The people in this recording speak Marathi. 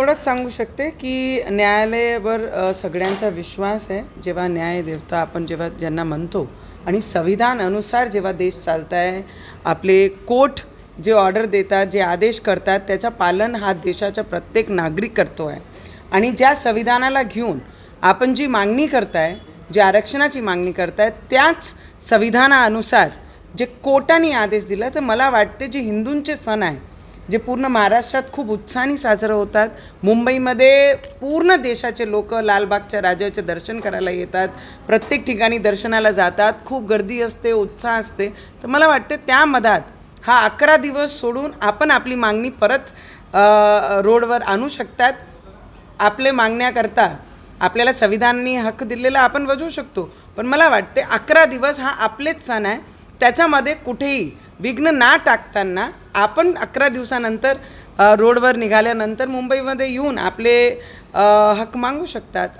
एवढंच सांगू शकते की न्यायालयावर सगळ्यांचा विश्वास आहे. जेव्हा न्याय देवता आपण जेव्हा ज्यांना म्हणतो आणि संविधान अनुसार जेव्हा देश चालत आहे आपले कोर्ट जे ऑर्डर देतात जे आदेश करतात त्याचं पालन हा देशाचा प्रत्येक नागरिक करतो आहे आणि ज्या संविधानाला घेऊन आपण जी मागणी करताय जी आरक्षणाची मागणी करताय त्याच संविधानानुसार जे कोर्टाने आदेश दिला तर मला वाटते जे हिंदूंचे सण आहे जे पूर्ण महाराष्ट्रात खूप उत्साहाने साजरं होतात. मुंबईमध्ये पूर्ण देशाचे लोक लालबागच्या राजाचे दर्शन करायला येतात. प्रत्येक ठिकाणी दर्शनाला जातात. खूप गर्दी असते उत्साह असते. तर मला वाटते त्या मधात हा अकरा दिवस सोडून आपण आपली मागणी परत रोडवर आणू शकतात. आपले मागण्याकरता आपल्याला संविधानाने हक्क दिलेला आपण वजवू शकतो. पण मला वाटते अकरा दिवस हा आपलेच सण आहे. त्याच्यामध्ये कुठेही विघ्न ना टाकताना आपण अकरा दिवसानंतर रोडवर निघाल्यानंतर मुंबईमध्ये येऊन आपले हक मागू शकतात.